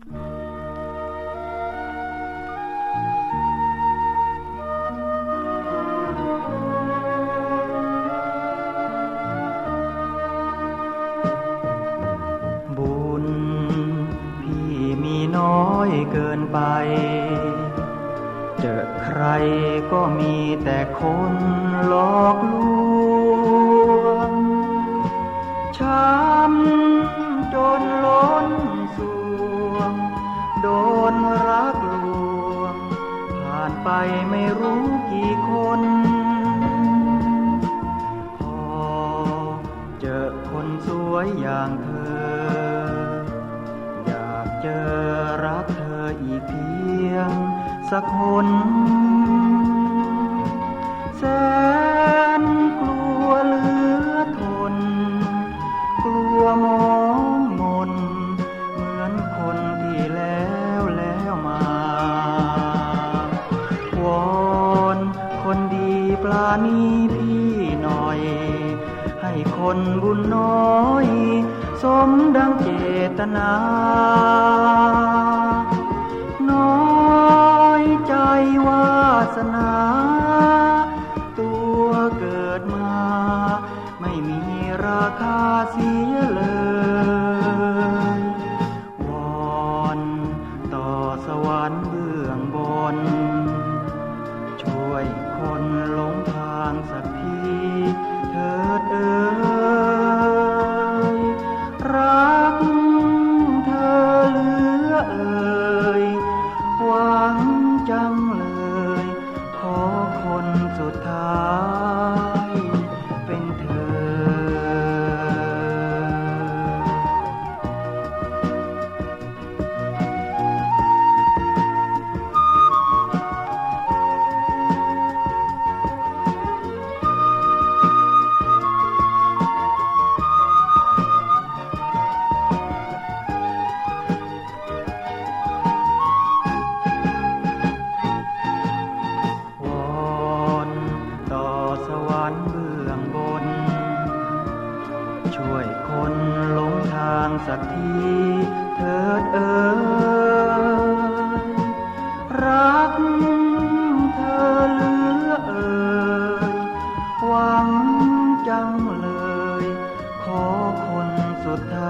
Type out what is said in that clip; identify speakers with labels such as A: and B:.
A: บุญพี่มีน้อยเกินไป เจอใครก็มีแต่คนหลอกลวงช้ำ นรักลวง ผ่านไปไม่รู้กี่คน พอเจอคนสวยอย่างเธอ อยากเจอรักเธออีกเพียง สักคนแส คนดีปลานีพี่หน่อย ให้คนบุญน้อย สมดังเจตนา น้อยใจวาสนา ตัวเกิดมา ไม่มีราคาสี เอ่ยหวังจังเลย ขอคนสุดท้ายางสักทีเถิดเอ่ยรักเธอเหลือเอ่ยหวังจังเลย ขอคนสุดท้าย